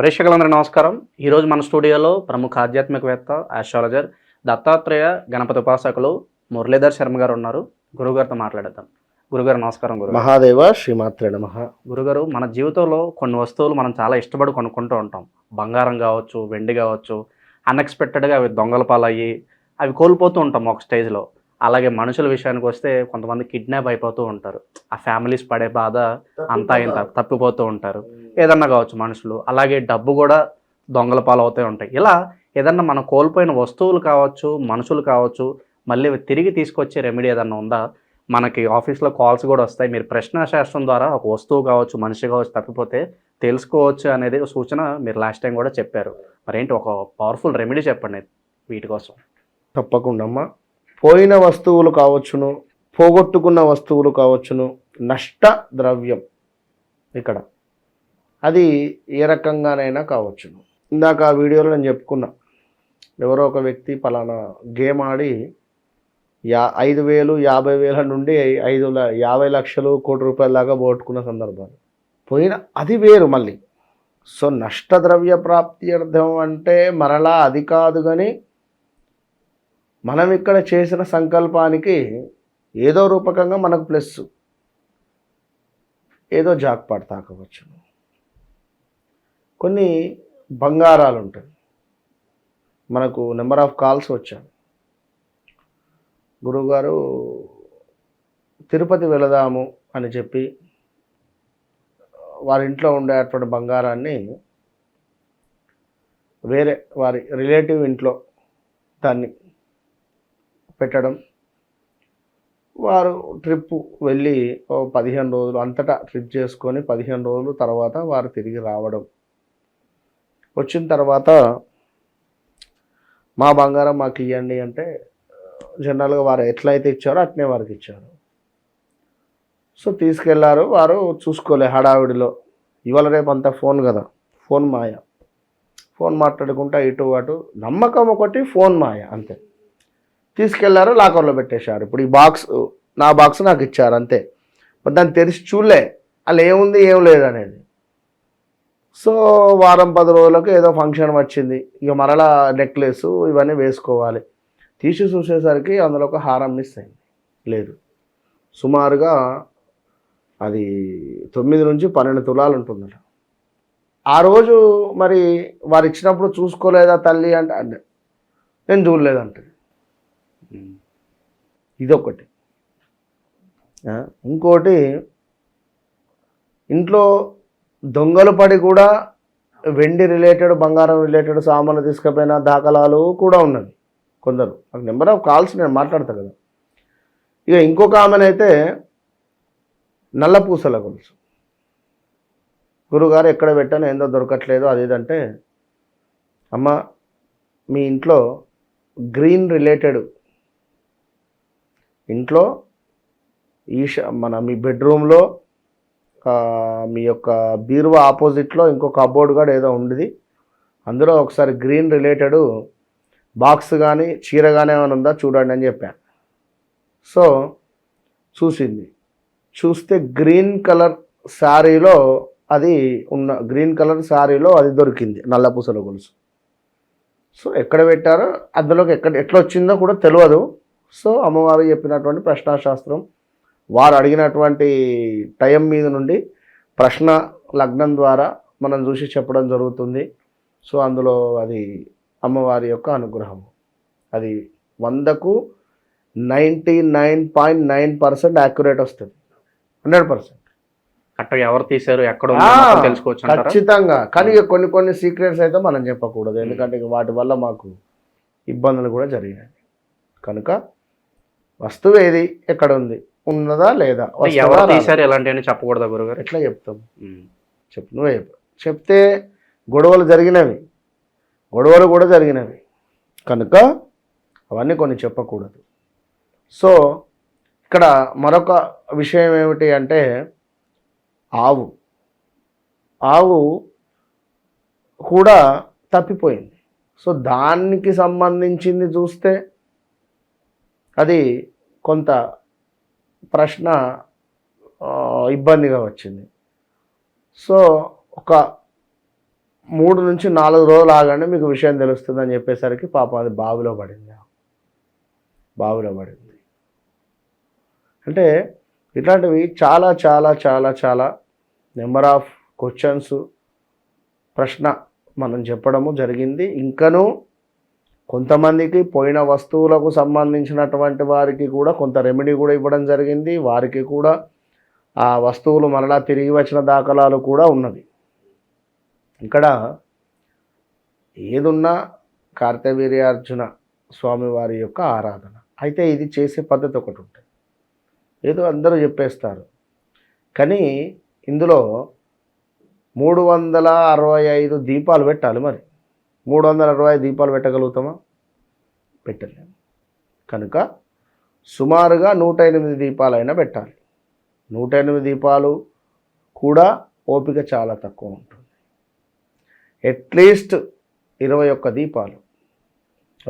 ప్రేక్షకులందరూ నమస్కారం. ఈరోజు మన స్టూడియోలో ప్రముఖ ఆధ్యాత్మికవేత్త ఆస్ట్రాలజర్ దత్తాత్రేయ గణపతి ఉపాసకులు మురళీధర్ శర్మ గారు ఉన్నారు. గురుగారితో మాట్లాడేద్దాం. గురుగారు నమస్కారం గురుగారు మహాదేవ శ్రీమాత్రే నమ. గురుగారు మన జీవితంలో కొన్ని వస్తువులు మనం చాలా ఇష్టపడి కొనుక్కుంటూ ఉంటాం. బంగారం కావచ్చు వెండి కావచ్చు అన్ఎక్స్పెక్టెడ్గా అవి దొంగల పాలయ్యి అవి కోల్పోతూ ఉంటాం ఒక స్టేజ్లో. అలాగే మనుషుల విషయానికి వస్తే కొంతమంది కిడ్నాప్ అయిపోతూ ఉంటారు. ఆ ఫ్యామిలీస్ పడే బాధ అంతా ఇంత తప్పిపోతూ ఉంటారు. ఏదన్నా కావచ్చు మనుషులు అలాగే డబ్బు కూడా దొంగల పాలవుతూ అవుతూ ఉంటాయి. ఇలా ఏదన్నా మనం కోల్పోయిన వస్తువులు కావచ్చు మనుషులు కావచ్చు మళ్ళీ తిరిగి తీసుకొచ్చే రెమెడీ ఏదన్నా ఉందా? మనకి ఆఫీస్లో కాల్స్ కూడా వస్తాయి. మీరు ప్రశ్న శాస్త్రం ద్వారా ఒక వస్తువు కావచ్చు మనిషి కావచ్చు తప్పిపోతే తెలుసుకోవచ్చు అనేది సూచన మీరు లాస్ట్ టైం కూడా చెప్పారు. మరేంటి? ఒక పవర్ఫుల్ రెమెడీ చెప్పండి వీటి కోసం. తప్పకుండా అమ్మా. పోయిన వస్తువులు కావచ్చును పోగొట్టుకున్న వస్తువులు కావచ్చును. నష్ట ద్రవ్యం ఇక్కడ. అది ఏ రకంగానైనా కావచ్చు ఇందాక ఆ వీడియోలో నేను చెప్పుకున్నా ఎవరో ఒక వ్యక్తి పలానా గేమ్ ఆడి యా ఐదు వేలు యాభై వేల నుండి ఐదు యాభై లక్షలు కోటి రూపాయల దాకా పోగొట్టుకున్న సందర్భాలు. పోయిన అది వేరు మళ్ళీ. సో నష్టద్రవ్య ప్రాప్తి అర్థం అంటే మరలా అది కాదు కానీ మనం ఇక్కడ చేసిన సంకల్పానికి ఏదో రూపకంగా మనకు ప్లస్ ఏదో జాక్పాట్ తాకవచ్చు కొన్ని బంగారాలు ఉంటాయి మనకు నెంబర్ ఆఫ్ కాల్స్ వచ్చాయి. గురువుగారు తిరుపతి వెళదాము అని చెప్పి వారి ఇంట్లో ఉండేటువంటి బంగారాన్ని వేరే వారి రిలేటివ్ ఇంట్లో దాన్ని పెట్టడం. వారు ట్రిప్ వెళ్ళి ఓ పదిహేను రోజులు అంతటా ట్రిప్ చేసుకొని పదిహేను రోజులు తర్వాత వారు తిరిగి రావడం. వచ్చిన తర్వాత మా బంగారం మాకు ఇవ్వండి అంటే జనరల్గా వారు ఎట్లయితే ఇచ్చారో అట్నే వారికి ఇచ్చారు. సో తీసుకెళ్ళారు వారు చూసుకోలే హడావిడిలో. ఇవాళ రేపు అంతా ఫోన్ కదా ఫోన్ మాయ. ఫోన్ మాట్లాడుకుంటా ఇటు అటు నమ్మకం ఒకటి ఫోన్ మాయ అంతే. తీసుకెళ్ళారు లాకర్లో పెట్టేశారు. ఇప్పుడు ఈ బాక్స్ నా బాక్స్ నాకు ఇచ్చారు అంతే. దాన్ని తెరిచి చూడలే. అలా ఏముంది ఏం లేదు అనేది. సో వారం పది రోజులకు ఏదో ఫంక్షన్ వచ్చింది. ఇక మరలా నెక్లెస్ ఇవన్నీ వేసుకోవాలి. తీసి చూసేసరికి అందులో ఒక హారం మిస్ అయింది. లేదు. సుమారుగా అది తొమ్మిది నుంచి పన్నెండు తులాలు ఉంటుందట. ఆ రోజు మరి వారు ఇచ్చినప్పుడు చూసుకోలేదా తల్లి అంటే అంటే నేను చూడలేదంటే. ఇదొకటి. ఇంకోటి ఇంట్లో దొంగలు పడి కూడా వెండి రిలేటెడ్ బంగారం రిలేటెడ్ సామాన్లు తీసుకుపోయిన దాఖలాలు కూడా ఉన్నవి. కొందరు. నాకు నెంబర్ ఆఫ్ కాల్స్ నేను మాట్లాడతా కదా. ఇక ఇంకొక ఆమెనైతే నల్ల పూసల గొలుసు. గురుగారు ఎక్కడ పెట్టాను ఏందో దొరకట్లేదు. అది ఇదంటే అమ్మ మీ ఇంట్లో గ్రీన్ రిలేటెడ్ ఇంట్లో ఈష మన మీ బెడ్రూమ్లో మీ యొక్క బీరువా ఆపోజిట్లో ఇంకో కబోర్డ్ కూడా ఏదో ఉండేది. అందులో ఒకసారి గ్రీన్ రిలేటెడ్ బాక్స్ కానీ చీర కానీ ఏమైనా ఉందా చూడండి అని చెప్పాను సో చూసింది. చూస్తే గ్రీన్ కలర్ శారీలో అది ఉన్న గ్రీన్ కలర్ శారీలో అది దొరికింది నల్లపూసల గొలుసు. సో ఎక్కడ పెట్టారో అందులోకి ఎక్కడ ఎట్లా వచ్చిందో కూడా తెలియదు సో అమ్మవారు చెప్పినటువంటి ప్రశ్నాశాస్త్రం వారు అడిగినటువంటి టైం మీద నుండి ప్రశ్న లగ్నం ద్వారా మనం చూసి చెప్పడం జరుగుతుంది. సో అందులో అది అమ్మవారి యొక్క అనుగ్రహం. అది వందకు ninety nine point nine percent accurate వస్తుంది. Hundred percent. కరెక్ట్గా ఎవరు తీశారు ఎక్కడ తెలుసుకోవచ్చు ఖచ్చితంగా. కానీ కొన్ని కొన్ని సీక్రెట్స్ అయితే మనం చెప్పకూడదు. ఎందుకంటే వాటి వల్ల మాకు ఇబ్బందులు కూడా జరిగినాయి. కనుక వస్తువు ఏది ఎక్కడ ఉంది? ఉన్నదా లేదా? ఎవరు రాదా? తీశారు? ఎలాంటివని చెప్పకూడదా గురుగారు? ఎట్లా చెప్తాం? చెప్పు నువ్వే చెప్పు. చెప్తే గొడవలు జరిగినవి. గొడవలు కూడా జరిగినవి. కనుక అవన్నీ కొన్ని చెప్పకూడదు. సో ఇక్కడ మరొక విషయం ఏమిటి అంటే ఆవు. ఆవు కూడా తప్పిపోయింది. సో దానికి సంబంధించింది చూస్తే అది కొంత ప్రశ్న ఇబ్బందిగా వచ్చింది. సో ఒక మూడు నుంచి నాలుగు రోజులు ఆగండి మీకు విషయం తెలుస్తుంది అని చెప్పేసరికి పాపం అది బావిలో పడింది. బావిలో పడింది. అంటే ఇట్లాంటివి చాలా చాలా చాలా చాలా నెంబర్ ఆఫ్ క్వశ్చన్స్ ప్రశ్న మనం చెప్పడము జరిగింది. ఇంకనూ కొంతమందికి పోయిన వస్తువులకు సంబంధించినటువంటి వారికి కూడా కొంత రెమెడీ కూడా ఇవ్వడం జరిగింది. వారికి కూడా ఆ వస్తువులు మరలా తిరిగి వచ్చిన దాఖలాలు కూడా ఉన్నవి. ఇక్కడ ఏదున్నా కార్తవీర్యార్జున స్వామివారి యొక్క ఆరాధన. అయితే ఇది చేసే పద్ధతి ఒకటి ఉంటుంది. ఏదో అందరూ చెప్పేస్తారు. కానీ ఇందులో మూడు వందల అరవై ఐదు దీపాలు పెట్టాలి మరి. మూడు వందల అరవై దీపాలు పెట్టగలుగుతామా? పెట్టలేము. కనుక సుమారుగా నూట ఎనిమిది దీపాలైనా పెట్టాలి. నూట ఎనిమిది దీపాలు కూడా ఓపిక చాలా తక్కువ ఉంటుంది. అట్లీస్ట్ ఇరవై ఒక్క దీపాలు.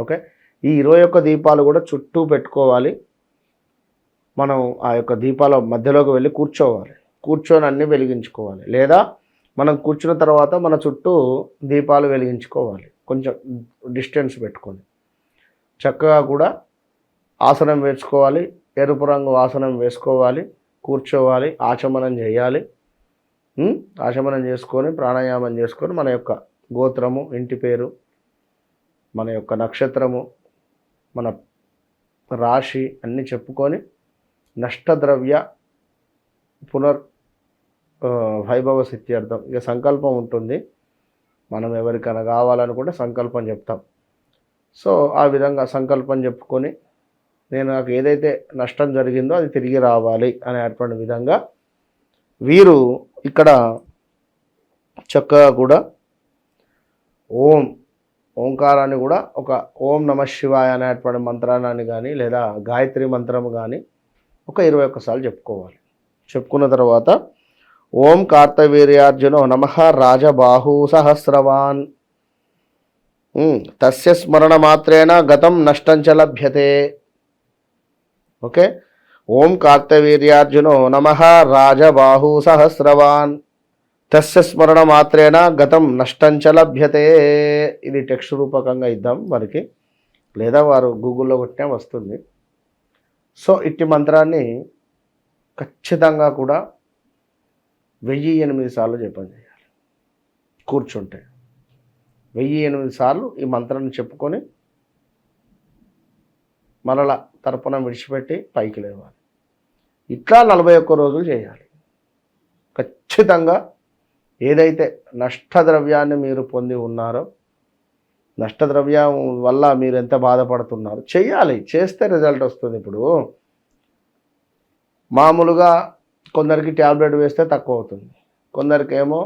ఓకే? ఈ ఇరవై ఒక్క దీపాలు కూడా చుట్టూ పెట్టుకోవాలి. మనం ఆ యొక్క దీపాల మధ్యలోకి వెళ్ళి కూర్చోవాలి. కూర్చొని అన్నీ వెలిగించుకోవాలి. లేదా మనం కూర్చున్న తర్వాత మన చుట్టూ దీపాలు వెలిగించుకోవాలి. కొంచెం డిస్టెన్స్ పెట్టుకొని. చక్కగా కూడా ఆసనం వేసుకోవాలి. ఎరుపు రంగు ఆసనం వేసుకోవాలి. కూర్చోవాలి. ఆచమనం చేయాలి. ఆచమనం చేసుకొని ప్రాణాయామం చేసుకొని మన యొక్క గోత్రము ఇంటి పేరు మన యొక్క నక్షత్రము మన రాశి అన్నీ చెప్పుకొని నష్టద్రవ్య పునర్ వైభవ సిద్ధ్యర్థం ఇక సంకల్పం ఉంటుంది. మనం ఎవరికైనా కావాలనుకుంటే సంకల్పం చెప్తాం. సో ఆ విధంగా సంకల్పం చెప్పుకొని నేను నాకు ఏదైతే నష్టం జరిగిందో అది తిరిగి రావాలి అనేటువంటి విధంగా వీరు ఇక్కడ చక్కగా కూడా ఓం ఓంకారాన్ని కూడా ఒక ఓం నమ శివాయ అనేటువంటి మంత్రాన్ని కానీ లేదా గాయత్రి మంత్రం కానీ ఒక ఇరవై ఒక్కసార్లు చెప్పుకోవాలి. చెప్పుకున్న తర్వాత ఓం కార్తవీర్యార్జునో నమ రాజబాహూ సహస్రవాన్. తస్య స్మరణ మాత్రేణ గతం నష్టం చ లభ్యతే. ఓకే? ఓం కార్తవీర్యార్జునో నమ రాజబాహూ సహస్రవాన్. తస్య స్మరణ మాత్రేణ గతం నష్టం చ లభ్యతే. ఇది టెక్స్ట్ రూపకంగా ఇద్దాం వారికి. లేదా వారు గూగుల్లో కొట్టినా వస్తుంది. సో ఇట్టి మంత్రాన్ని ఖచ్చితంగా కూడా వెయ్యి ఎనిమిది సార్లు జపం చేయాలి. కూర్చుంటే. వెయ్యి ఎనిమిది సార్లు ఈ మంత్రాన్ని చెప్పుకొని మరల తర్పణం విడిచిపెట్టి పైకి లేవాలి. ఇట్లా నలభై ఒక్క రోజులు చేయాలి. ఖచ్చితంగా ఏదైతే నష్టద్రవ్యాన్ని మీరు పొంది ఉన్నారో నష్టద్రవ్యం వల్ల మీరు ఎంత బాధపడుతున్నారు చేయాలి. చేస్తే రిజల్ట్ వస్తుంది ఇప్పుడు. మామూలుగా కొందరికి ట్యాబ్లెట్ వేస్తే తక్కువ అవుతుంది. కొందరికి ఏమో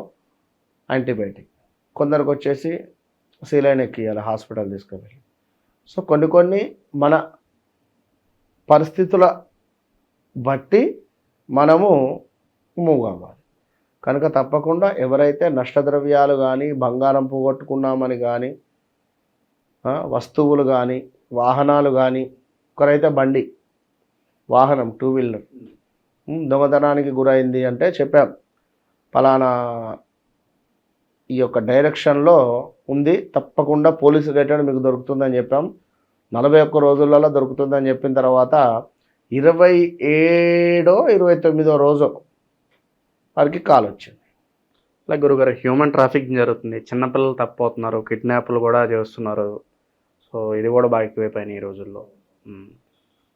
యాంటీబయాటిక్. కొందరికి వచ్చేసి సీలైన్ ఎక్కియాలి హాస్పిటల్ తీసుకువెళ్ళి. సో కొన్ని కొన్ని మన పరిస్థితుల బట్టి మనము మూవ్ కావాలి కనుక తప్పకుండా ఎవరైతే నష్టద్రవ్యాలు కానీ బంగారం పోగొట్టుకున్నామని కానీ వస్తువులు కానీ వాహనాలు కానీ ఒకరైతే బండి వాహనం టూ వీలర్ దొంగతనానికి గురైంది అంటే చెప్పాం. ఫలానా ఈ యొక్క డైరెక్షన్లో ఉంది. తప్పకుండా పోలీసు రిలేటెడ్ మీకు దొరుకుతుందని చెప్పాం. నలభై ఒక్క రోజులలో దొరుకుతుందని చెప్పిన తర్వాత ఇరవై ఏడో ఇరవై తొమ్మిదో రోజు వారికి కాల్ వచ్చింది. అలా గురుగారు హ్యూమన్ ట్రాఫికింగ్ జరుగుతుంది. చిన్నపిల్లలు తప్పిపోతున్నారు కిడ్నాప్లు కూడా చేస్తున్నారు. సో ఇది కూడా బాగా ఎక్కువైపోయినాయి ఈ రోజుల్లో.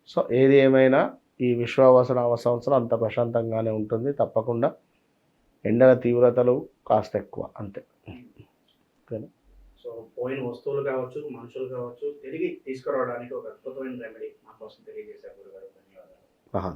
సో ఏది ఏమైనా ఈ విశ్వావసనామ సంవత్సరం అంత ప్రశాంతంగానే ఉంటుంది. తప్పకుండా ఎండల తీవ్రతలు కాస్త ఎక్కువ అంతే. ఓకేనా? సో పోయిన వస్తువులు కావచ్చు మనుషులు కావచ్చు తిరిగి తీసుకురావడానికి ఒక అద్భుతమైన రెమెడీ మా కోసం తెలియజేశారు గురుగారు.